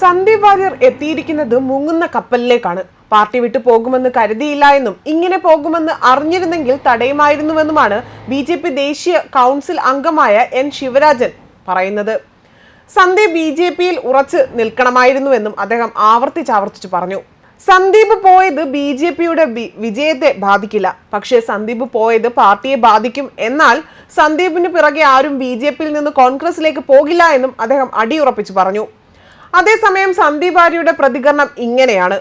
സന്ദീപ് വാര്യർ എത്തിയിരിക്കുന്നത് മുങ്ങുന്ന കപ്പലിലേക്കാണ്. പാർട്ടി വിട്ടു പോകുമെന്ന് കരുതിയില്ല എന്നും ഇങ്ങനെ പോകുമെന്ന് അറിഞ്ഞിരുന്നെങ്കിൽ തടയുമായിരുന്നുവെന്നുമാണ് ബി ജെ പി ദേശീയ കൗൺസിൽ അംഗമായ എൻ ശിവരാജൻ പറയുന്നത്. സന്ദീപ് ബി ജെ പിയിൽ ഉറച്ച് നിൽക്കണമായിരുന്നുവെന്നും അദ്ദേഹം ആവർത്തിച്ചാവർത്തിച്ചു പറഞ്ഞു. സന്ദീപ് പോയത് ബി ജെ പിയുടെ വിജയത്തെ ബാധിക്കില്ല. പക്ഷേ സന്ദീപ് പോയത് പാർട്ടിയെ ബാധിക്കും എന്നാൽ സന്ദീപിന് പിറകെ ആരും ബി ജെ പിയിൽ നിന്ന് കോൺഗ്രസിലേക്ക് പോകില്ല എന്നും അദ്ദേഹം അടിയുറപ്പിച്ചു പറഞ്ഞു. അതേസമയം സന്ദീപ് ആര്യയുടെ പ്രതികരണം ഇങ്ങനെയാണ്.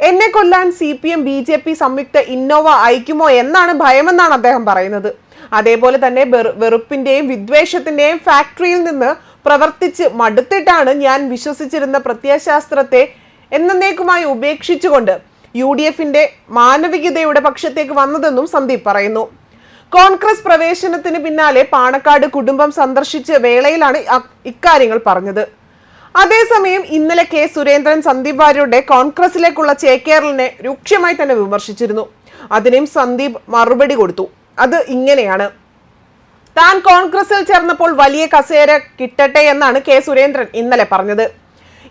എന്നെ കൊല്ലാൻ C P M B J P സംയുക്ത ഇന്നോവ അയക്കുമോ എന്നാണ് ഭയമെന്നാണ് അദ്ദേഹം പറയുന്നത്. അതേപോലെ തന്നെ വെറുപ്പിന്റെയും വിദ്വേഷത്തിന്റെയും ഫാക്ടറിയിൽ നിന്ന് പ്രവർത്തിച്ച് മടുത്തിട്ടാണ് ഞാൻ വിശ്വസിച്ചിരുന്ന പ്രത്യയശാസ്ത്രത്തെ എന്നേക്കുമായി ഉപേക്ഷിച്ചുകൊണ്ട് യു ഡി എഫിന്റെ മാനവികതയുടെ പക്ഷത്തേക്ക് വന്നതെന്നും സന്ദീപ് പറയുന്നു. കോൺഗ്രസ് പ്രവേശനത്തിന് പിന്നാലെ പാണക്കാട് കുടുംബം സന്ദർശിച്ച വേളയിലാണ് ഇക്കാര്യങ്ങൾ പറഞ്ഞത്. അതേസമയം ഇന്നലെ കെ. സുരേന്ദ്രൻ സന്ദീപ് വാര്യരുടെ കോൺഗ്രസിലേക്കുള്ള ചേക്കേറലിനെ രൂക്ഷമായി തന്നെ വിമർശിച്ചിരുന്നു. അതിനും സന്ദീപ് മറുപടി കൊടുത്തു. അത് ഇങ്ങനെയാണ്. താൻ കോൺഗ്രസിൽ ചേർന്നപ്പോൾ വലിയ കസേര കിട്ടട്ടെ എന്നാണ് കെ. സുരേന്ദ്രൻ ഇന്നലെ പറഞ്ഞത്.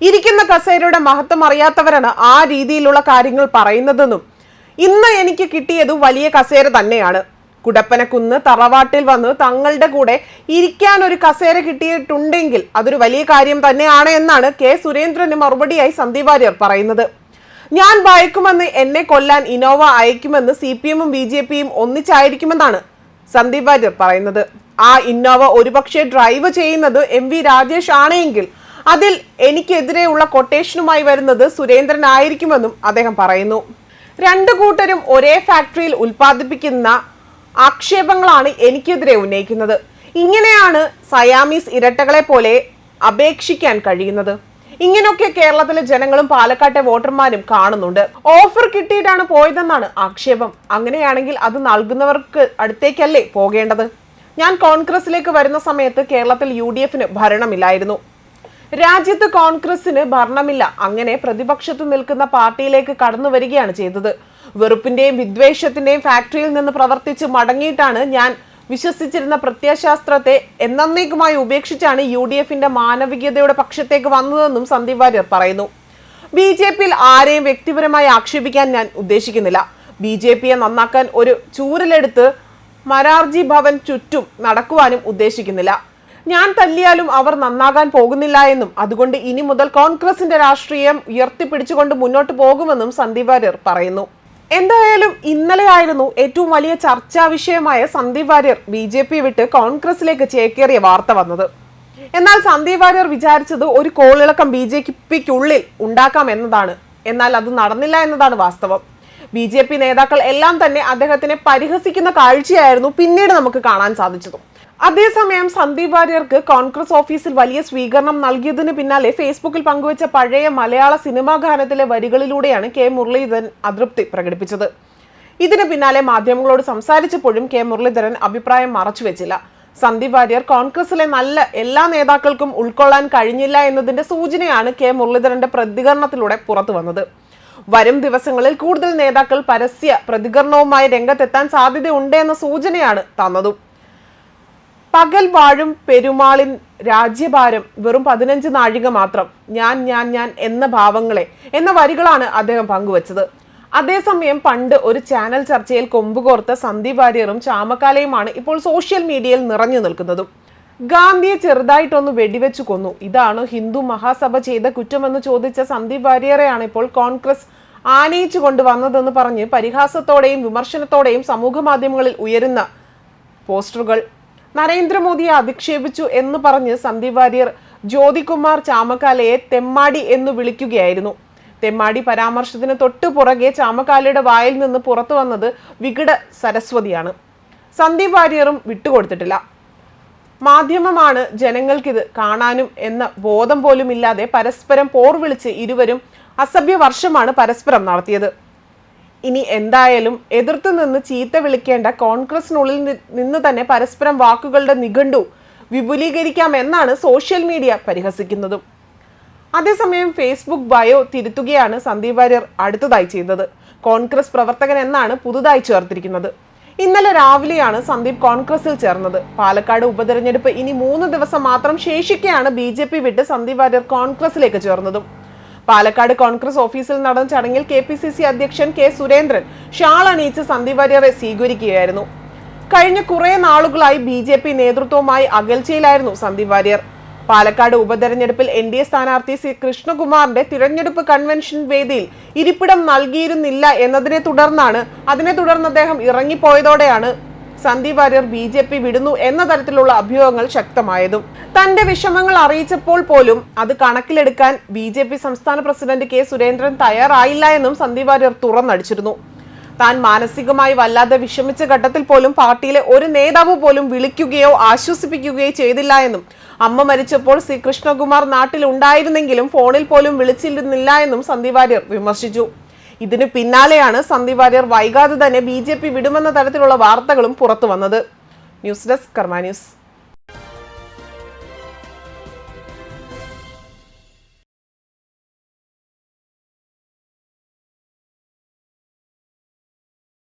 ഇരിക്കുന്ന കസേരയുടെ മഹത്വം അറിയാത്തവരാണ് ആ രീതിയിലുള്ള കാര്യങ്ങൾ പറയുന്നതെന്നും ഇന്ന് എനിക്ക് കിട്ടിയത് വലിയ കസേര തന്നെയാണ്. കുടപ്പനക്കുന്ന് തറവാട്ടിൽ വന്ന് തങ്ങളുടെ കൂടെ ഇരിക്കാൻ ഒരു കസേര കിട്ടിയിട്ടുണ്ടെങ്കിൽ അതൊരു വലിയ കാര്യം തന്നെയാണ് എന്നാണ് കെ സുരേന്ദ്രന് മറുപടിയായി സന്ദീപ് വാര്യർ പറയുന്നത്. ഞാൻ ഭയക്കുമെന്ന് എന്നെ കൊല്ലാൻ ഇനോവ അയക്കുമെന്ന് സി പി എമ്മും ബി ജെ പിയും ഒന്നിച്ചായിരിക്കുമെന്നാണ് സന്ദീപ് വാര്യർ പറയുന്നത്. ആ ഇന്നോവ ഒരുപക്ഷെ ഡ്രൈവ് ചെയ്യുന്നത് എം വി രാജേഷ് ആണെങ്കിൽ അതിൽ എനിക്കെതിരെയുള്ള കൊട്ടേഷനുമായി വരുന്നത് സുരേന്ദ്രൻ ആയിരിക്കുമെന്നും അദ്ദേഹം പറയുന്നു. രണ്ടു കൂട്ടരും ഒരേ ഫാക്ടറിയിൽ ഉൽപ്പാദിപ്പിക്കുന്ന ആക്ഷേപങ്ങളാണ് എനിക്കെതിരെ ഉന്നയിക്കുന്നത്. ഇങ്ങനെയാണ് സയാമീസ് ഇരട്ടകളെ പോലെ അപേക്ഷിക്കാൻ കഴിയുന്നത്. ഇങ്ങനെയൊക്കെ കേരളത്തിലെ ജനങ്ങളും പാലക്കാട്ടെ വോട്ടർമാരും കാണുന്നുണ്ട്. ഓഫർ കിട്ടിയിട്ടാണ് പോയതെന്നാണ് ആക്ഷേപം. അങ്ങനെയാണെങ്കിൽ അത് നൽകുന്നവർക്ക് അടുത്തേക്കല്ലേ പോകേണ്ടത്? ഞാൻ കോൺഗ്രസിലേക്ക് വരുന്ന സമയത്ത് കേരളത്തിൽ യു ഡി എഫിന് ഭരണമില്ലായിരുന്നു. രാജ്യത്ത് കോൺഗ്രസിന് ഭരണമില്ല. അങ്ങനെ പ്രതിപക്ഷത്ത് നിൽക്കുന്ന പാർട്ടിയിലേക്ക് കടന്നു വരികയാണ് ചെയ്തത്. വെറുപ്പിന്റെയും വിദ്വേഷത്തിന്റെയും ഫാക്ടറിയിൽ നിന്ന് പ്രവർത്തിച്ച് മടങ്ങിയിട്ടാണ് ഞാൻ വിശ്വസിച്ചിരുന്ന പ്രത്യയശാസ്ത്രത്തെ എന്നേക്കുമായി ഉപേക്ഷിച്ചാണ് യു ഡി എഫിന്റെ മാനവികതയുടെ പക്ഷത്തേക്ക് വന്നതെന്നും സന്ദീപ് വാര്യർ പറയുന്നു. ബി ജെ പിയിൽ ആരെയും വ്യക്തിപരമായി ആക്ഷേപിക്കാൻ ഞാൻ ഉദ്ദേശിക്കുന്നില്ല. ബി ജെ പിയെ നന്നാക്കാൻ ഒരു ചൂരലെടുത്ത് മരാർജി ഭവൻ ചുറ്റും നടക്കുവാനും ഉദ്ദേശിക്കുന്നില്ല. ഞാൻ തല്ലിയാലും അവർ നന്നാകാൻ പോകുന്നില്ല എന്നും അതുകൊണ്ട് ഇനി മുതൽ കോൺഗ്രസിന്റെ രാഷ്ട്രീയം ഉയർത്തിപ്പിടിച്ചുകൊണ്ട് മുന്നോട്ട് പോകുമെന്നും സന്ദീപ് വാര്യർ പറയുന്നു. എന്തായാലും ഇന്നലെ ആയിരുന്നു ഏറ്റവും വലിയ ചർച്ചാ വിഷയമായ Sandeep Warrier B J P വിട്ട് കോൺഗ്രസിലേക്ക് ചേക്കേറിയ വാർത്ത വന്നത്. എന്നാൽ സന്ദീപ് വാര്യർ വിചാരിച്ചത് ഒരു കോളിളക്കം ബി ജെ പിക്കുള്ളിൽ ഉണ്ടാക്കാം എന്നതാണ്. എന്നാൽ അത് നടന്നില്ല എന്നതാണ് വാസ്തവം. ബി ജെ പി നേതാക്കൾ എല്ലാം തന്നെ അദ്ദേഹത്തിനെ പരിഹസിക്കുന്ന കാഴ്ചയായിരുന്നു പിന്നീട് നമുക്ക് കാണാൻ സാധിച്ചതും. അതേസമയം സന്ദീപ് വാര്യർക്ക് കോൺഗ്രസ് ഓഫീസിൽ വലിയ സ്വീകരണം നൽകിയതിന് പിന്നാലെ ഫേസ്ബുക്കിൽ പങ്കുവച്ച പഴയ മലയാള സിനിമാ ഗാനത്തിലെ വരികളിലൂടെയാണ് കെ മുരളീധരൻ അതൃപ്തി പ്രകടിപ്പിച്ചത്. ഇതിന് പിന്നാലെ മാധ്യമങ്ങളോട് സംസാരിച്ചപ്പോഴും കെ മുരളീധരൻ അഭിപ്രായം മറച്ചുവെച്ചില്ല സന്ദീപ് വാര്യർ കോൺഗ്രസിലെ നല്ല എല്ലാ നേതാക്കൾക്കും ഉൾക്കൊള്ളാൻ കഴിഞ്ഞില്ല എന്നതിന്റെ സൂചനയാണ് കെ മുരളീധരന്റെ പ്രതികരണത്തിലൂടെ പുറത്തു വന്നത്. വരും ദിവസങ്ങളിൽ കൂടുതൽ നേതാക്കൾ പരസ്യ പ്രതികരണവുമായി രംഗത്തെത്താൻ സാധ്യതയുണ്ട് എന്ന സൂചനയാണ് തന്നതും. പകൽ വാഴും പെരുമാളിൻ രാജ്യഭാരം വെറും പതിനഞ്ച് നാഴിക മാത്രം. ഞാൻ ഞാൻ ഞാൻ എന്ന ഭാവങ്ങളെ എന്ന വരികളാണ് അദ്ദേഹം പങ്കുവച്ചത്. അതേസമയം പണ്ട് ഒരു ചാനൽ ചർച്ചയിൽ കൊമ്പുകോർത്ത സന്ദീപ് വാര്യറും ചാമക്കാലയുമാണ് ഇപ്പോൾ സോഷ്യൽ മീഡിയയിൽ നിറഞ്ഞു നിൽക്കുന്നതും. ഗാന്ധിയെ ചെറുതായിട്ടൊന്ന് വെടിവെച്ചു കൊന്നു. ഇതാണ് ഹിന്ദു മഹാസഭ ചെയ്ത കുറ്റമെന്ന് ചോദിച്ച സന്ദീപ് വാര്യരെയാണ് ഇപ്പോൾ കോൺഗ്രസ് ആനയിച്ചു കൊണ്ടുവന്നതെന്ന് പറഞ്ഞ് പരിഹാസത്തോടെയും വിമർശനത്തോടെയും സമൂഹ മാധ്യമങ്ങളിൽ ഉയരുന്ന പോസ്റ്ററുകൾ. നരേന്ദ്രമോദിയെ അധിക്ഷേപിച്ചു എന്ന് പറഞ്ഞ് സന്ദീപ് വാര്യർ ജ്യോതികുമാർ ചാമക്കാലയെ തെമ്മാടി എന്ന് വിളിക്കുകയായിരുന്നു. തെമ്മാടി പരാമർശത്തിന് തൊട്ടു പുറകെ ചാമക്കാലയുടെ വായിൽ നിന്ന് പുറത്തു വന്നത് വികട സരസ്വതിയാണ്. സന്ദീപ് വാര്യറും വിട്ടുകൊടുത്തിട്ടില്ല. മാധ്യമമാണ് ജനങ്ങൾക്കിത് കാണാനും എന്ന ബോധം പോലും ഇല്ലാതെ പരസ്പരം പോർ വിളിച്ച് ഇരുവരും അസഭ്യ വർഷമാണ് പരസ്പരം നടത്തിയത്. ഇനി എന്തായാലും എതിർത്ത് നിന്ന് ചീത്ത വിളിക്കേണ്ട കോൺഗ്രസിനുള്ളിൽ നിന്ന് തന്നെ പരസ്പരം വാക്കുകളുടെ നിഘണ്ടു വിപുലീകരിക്കാമെന്നാണ് സോഷ്യൽ മീഡിയ പരിഹസിക്കുന്നതും. അതേസമയം ഫേസ്ബുക്ക് ബയോ തിരുത്തുകയാണ് സന്ദീപ് വാര്യർ അടുത്തതായി ചെയ്തത്. കോൺഗ്രസ് പ്രവർത്തകൻ എന്നാണ് പുതുതായി ചേർത്തിരിക്കുന്നത്. ഇന്നലെ രാവിലെയാണ് സന്ദീപ് കോൺഗ്രസിൽ ചേർന്നത്. പാലക്കാട് ഉപതെരഞ്ഞെടുപ്പ് ഇനി മൂന്ന് ദിവസം മാത്രം ശേഷിക്കെയാണ് ബി വിട്ട് സന്ദീപ് വാര്യർ കോൺഗ്രസിലേക്ക് ചേർന്നതും. പാലക്കാട് കോൺഗ്രസ് ഓഫീസിൽ നടന്ന ചടങ്ങിൽ കെ പി സി സി അധ്യക്ഷൻ കെ സുരേന്ദ്രൻ ഷാൾ അണിയിച്ച് സന്ദീപ് വാര്യരെ സ്വീകരിക്കുകയായിരുന്നു. കഴിഞ്ഞ കുറെ നാളുകളായി ബി ജെ പി നേതൃത്വവുമായി അകൽച്ചയിലായിരുന്നു സന്ദീപ് വാര്യർ. പാലക്കാട് ഉപതെരഞ്ഞെടുപ്പിൽ എൻ ഡി എ സ്ഥാനാർത്ഥി സി കൃഷ്ണകുമാറിന്റെ തിരഞ്ഞെടുപ്പ് കൺവെൻഷൻ വേദിയിൽ ഇരിപ്പിടം നൽകിയിരുന്നില്ല എന്നതിനെ തുടർന്നാണ് അതിനെ തുടർന്ന് അദ്ദേഹം ഇറങ്ങിപ്പോയതോടെയാണ് Sandeep Warrier B J P വിടുന്നു എന്ന തരത്തിലുള്ള അഭ്യൂഹങ്ങൾ ശക്തമായതും. തന്റെ വിഷമങ്ങൾ അറിയിച്ചപ്പോൾ പോലും അത് കണക്കിലെടുക്കാൻ ബി ജെ പി സംസ്ഥാന പ്രസിഡന്റ് കെ സുരേന്ദ്രൻ തയ്യാറായില്ല എന്നും സന്ദീപ് വാര്യർ തുറന്നടിച്ചിരുന്നു. താൻ മാനസികമായി വല്ലാതെ വിഷമിച്ച ഘട്ടത്തിൽ പോലും പാർട്ടിയിലെ ഒരു നേതാവ് പോലും വിളിക്കുകയോ ആശ്വസിപ്പിക്കുകയോ ചെയ്തില്ല എന്നും അമ്മ മരിച്ചപ്പോൾ സി കൃഷ്ണകുമാർ നാട്ടിൽ ഉണ്ടായിരുന്നെങ്കിലും ഫോണിൽ പോലും വിളിച്ചിരുന്നില്ല എന്നും സന്ദീപ് വാര്യർ വിമർശിച്ചു. ഇതിന് പിന്നാലെയാണ് സന്ദീപ് വാര്യർ വൈകാതെ തന്നെ ബി ജെ പി വിടുമെന്ന തരത്തിലുള്ള വാർത്തകളും പുറത്തു വന്നത്. News desk Karma news.